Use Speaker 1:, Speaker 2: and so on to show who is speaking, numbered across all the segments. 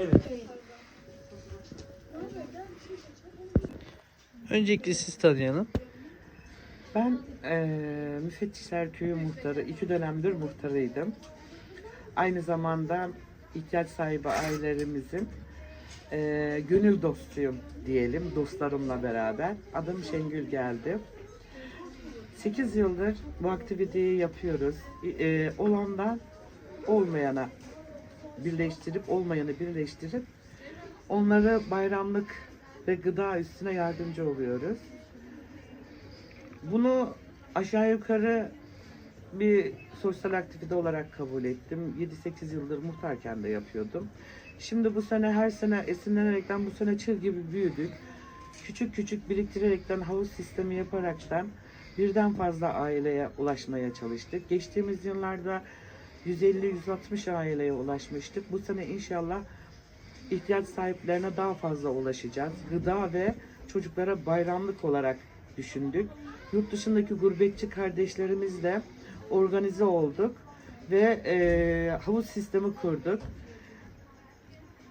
Speaker 1: Evet.
Speaker 2: Öncelikle siz tanıyalım.
Speaker 1: Ben eee Müfettişler Köyü muhtarı, iki dönemdir muhtarıydım. Aynı zamanda ihtiyaç sahibi ailelerimizin eee, gönül dostuyum diyelim, dostlarımla beraber. Adım Şengül geldi. 8 yıldır bu aktiviteyi yapıyoruz. Eee olandan olmayana birleştirip, olmayanı birleştirip onları bayramlık ve gıda üstüne yardımcı oluyoruz. Bunu aşağı yukarı bir sosyal aktivite olarak kabul ettim. 7-8 yıldır muhtarken de yapıyordum. Şimdi bu sene her sene esinlenerekten bu sene çığ gibi büyüdük. Küçük küçük biriktirerekten havuz sistemi yaparaktan birden fazla aileye ulaşmaya çalıştık. Geçtiğimiz yıllarda 150-160 aileye ulaşmıştık. Bu sene inşallah ihtiyaç sahiplerine daha fazla ulaşacağız. Gıda ve çocuklara bayramlık olarak düşündük. Yurt dışındaki gurbetçi kardeşlerimizle organize olduk ve eee, havuz sistemi kurduk.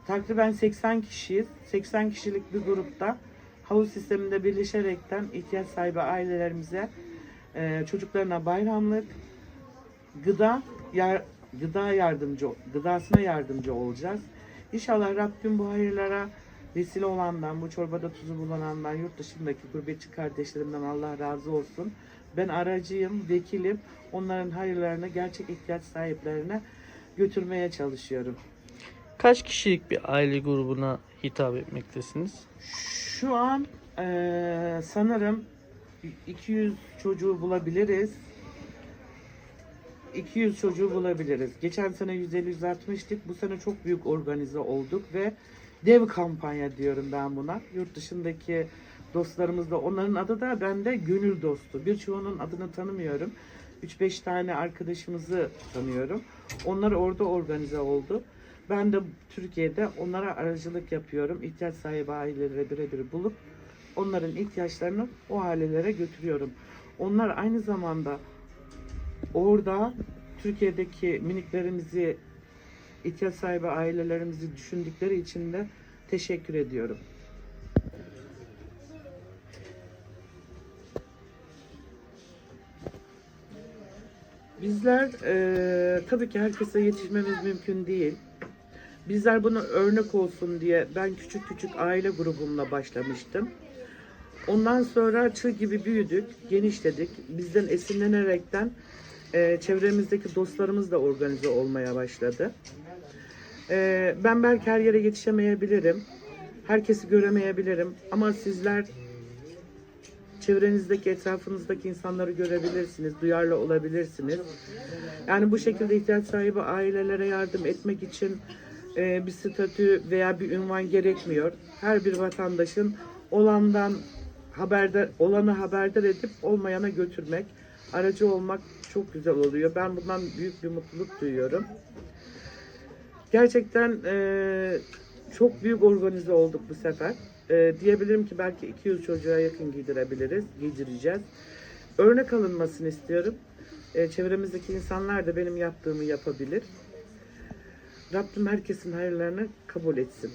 Speaker 1: Takriben 80 kişiyiz. 80 kişilik bir grupta havuz sisteminde birleşerekten ihtiyaç sahibi ailelerimize eee, çocuklarına bayramlık, gıda yar, gıda yardımcı gıdasına yardımcı olacağız. İnşallah Rabbim bu hayırlara vesile olandan, bu çorbada tuzu bulunandan, yurt dışındaki gurbetçi kardeşlerimden Allah razı olsun. Ben aracıyım, vekilim. Onların hayırlarını gerçek ihtiyaç sahiplerine götürmeye çalışıyorum.
Speaker 2: Kaç kişilik bir aile grubuna hitap etmektesiniz?
Speaker 1: Şu an eee, sanırım 200 çocuğu bulabiliriz. 200 çocuğu bulabiliriz. Geçen sene 150-160'tık. Bu sene çok büyük organize olduk ve dev kampanya diyorum ben buna. Yurt dışındaki dostlarımız da onların adı da bende gönül dostu. Birçoğunun adını tanımıyorum. 3-5 tane arkadaşımızı tanıyorum. Onlar orada organize oldu. Ben de Türkiye'de onlara aracılık yapıyorum. İhtiyaç sahibi ailelere birebir bulup onların ihtiyaçlarını o ailelere götürüyorum. Onlar aynı zamanda orada Türkiye'deki miniklerimizi ihtiyaç sahibi ailelerimizi düşündükleri için de teşekkür ediyorum. Bizler eee, tabii ki herkese yetişmemiz mümkün değil. Bizler bunu örnek olsun diye ben küçük küçük aile grubumla başlamıştım. Ondan sonra çığ gibi büyüdük, genişledik. Bizden esinlenerekten e, çevremizdeki dostlarımız da organize olmaya başladı. E, ben belki her yere yetişemeyebilirim. Herkesi göremeyebilirim. Ama sizler çevrenizdeki, etrafınızdaki insanları görebilirsiniz, duyarlı olabilirsiniz. Yani bu şekilde ihtiyaç sahibi ailelere yardım etmek için e, bir statü veya bir ünvan gerekmiyor. Her bir vatandaşın olandan haberdar, olanı haberdar edip olmayana götürmek, aracı olmak çok güzel oluyor. Ben bundan büyük bir mutluluk duyuyorum. Gerçekten e, çok büyük organize olduk bu sefer. E, diyebilirim ki belki 200 çocuğa yakın giydirebiliriz, giydireceğiz. Örnek alınmasını istiyorum. E, çevremizdeki insanlar da benim yaptığımı yapabilir. Rabbim herkesin hayırlarını kabul etsin.